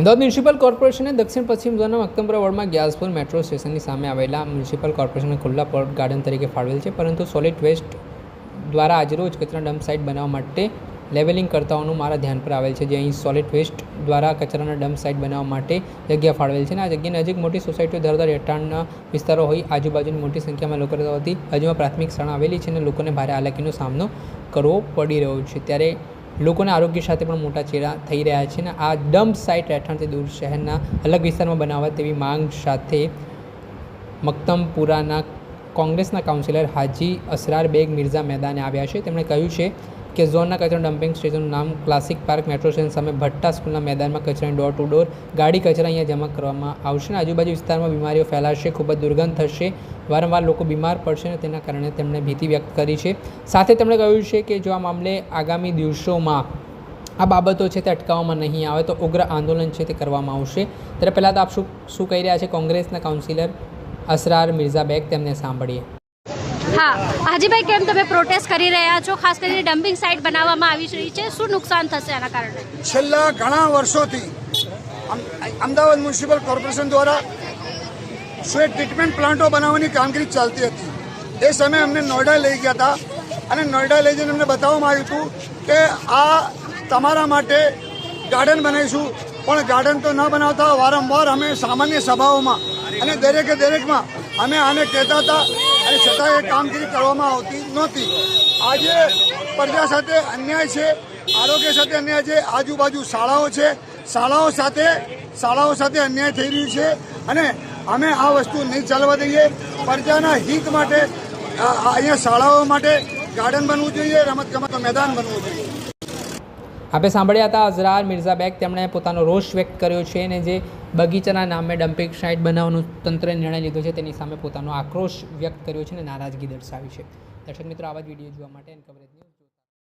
Ahmedabad municipal કોર્પોરેશને દક્ષિણ પશ્ચિમ ઝોનના અક્કમપુરા વોર્ડમાં ગ્યાસપુર મેટ્રો સ્ટેશનની સામે આવેલા મ્યુનિસિપલ કોર્પોરેશનને ખુલ્લા પ્લોટ ગાર્ડન તરીકે ફાળવેલ છે, પરંતુ સોલિડ વેસ્ટ દ્વારા આજરોજ કચરા ડમ્પ સાઇટ બનાવવા માટે લેવલિંગ કરતાઓનું મારા ધ્યાન પર આવેલ છે. જે અહીં સોલિડ વેસ્ટ દ્વારા કચરાના ડમ્પ સાઇટ બનાવવા માટે જગ્યા ફાળવેલ છે અને આ જગ્યા નજીક મોટી સોસાયટીઓ ધરાવતા રહેઠાણના વિસ્તારો હોય, આજુબાજુની મોટી સંખ્યામાં લોકો રહેતા હોવાથી બાજુમાં પ્રાથમિક શાળા આવેલી છે અને લોકોને ભારે હાલાકીનો સામનો કરવો પડી રહ્યો છે. ત્યારે લોકોના આરોગ્ય સાથે પણ મોટા ચેડા થઈ રહ્યા છે અને આ ડમ્પ સાઇટ રહેઠાણથી દૂર શહેરના અલગ વિસ્તારમાં બનાવવા તેવી માંગ સાથે મક્તમપુરાના કોંગ્રેસના કાઉન્સિલર હાજી અસરાર બેગ મિર્ઝા મેદાને આવ્યા છે. તેમણે કહ્યું છે કે ઝોનના કચરા ડમ્પિંગ સ્ટેશનનું નામ ક્લાસિક પાર્ક મેટ્રો સ્ટેશન સામે ભટ્ટા સ્કૂલના મેદાનમાં કચરાની ડોર ટુ ડોર ગાડી કચરા અહીંયા જમા કરવામાં આવશે અને આજુબાજુ વિસ્તારમાં બીમારીઓ ફેલાશે, ખૂબ જ દુર્ગંધ થશે, વારંવાર લોકો બીમાર પડશે અને તેના કારણે તેમણે ભીતિ વ્યક્ત કરી છે. સાથે તેમણે કહ્યું છે કે જો આ મામલે આગામી દિવસોમાં આ બાબતો છે તે અટકાવવામાં નહીં આવે તો ઉગ્ર આંદોલન છે તે કરવામાં આવશે. ત્યારે પહેલાં તો આપ શું શું કહી રહ્યા છે કોંગ્રેસના કાઉન્સિલર અસરાર મિર્ઝા બેગ તેમને સાંભળીએ. હા હાજીભાઈ કેમ તમે પ્રોટેસ્ટ કરી રહ્યા છો? ખાસ કરીને ડમ્પિંગ સાઇટ બનાવવામાં આવી રહી છે. શું નુકસાન થશે આના કારણે? છેલ્લા ઘણા વર્ષોથી અમદાવાદ મ્યુનિસિપલ કોર્પોરેશન દ્વારા સ્વેટ ટ્રીટમેન્ટ પ્લાન્ટો બનાવવાની કામગીરી ચાલતી હતી? એ સમયે અમને નોઈડા લઈ ગયા હતા અને નોઈડા લઈ જઈને અમને બતાવવામાં આવ્યું હતું કે આ તમારા માટે ગાર્ડન બનાવીશું. પણ ગાર્ડન તો ન બનાવતા, વારંવાર અમે સામાન્ય સભાઓમાં અને દરેકે દરેકમાં અમે આને કહેતા હતા અને છતાં એ કામગીરી કરવામાં આવતી નહોતી. આજે પ્રજા સાથે અન્યાય છે, આરોગ્ય સાથે અન્યાય છે, આજુબાજુ શાળાઓ છે, શાળાઓ સાથે શાળાઓ સાથે અન્યાય થઈ રહ્યું છે અને અમે આ વસ્તુ નહીં ચાલવા દઈએ. પ્રજાના હિત માટે અહીંયા શાળાઓ માટે ગાર્ડન બનવું જોઈએ રમત ગમતનું મેદાન બનવું જોઈએ. આપણે સાંભળ્યા હતા અઝરાર મિર્ઝા બેગ તેમણે પોતાનો રોષ વ્યક્ત કર્યો છે અને જે બગીચાના નામે ડમ્પિંગ સાઇટ બનાવવાનું તંત્રે નિર્ણય લીધો છે, તેની સામે પોતાનો આક્રોશ વ્યક્ત કર્યો છે અને નારાજગી દર્શાવી છે. દર્શક મિત્રો, આવા જ વીડિયો જોવા માટે એન કવરેજ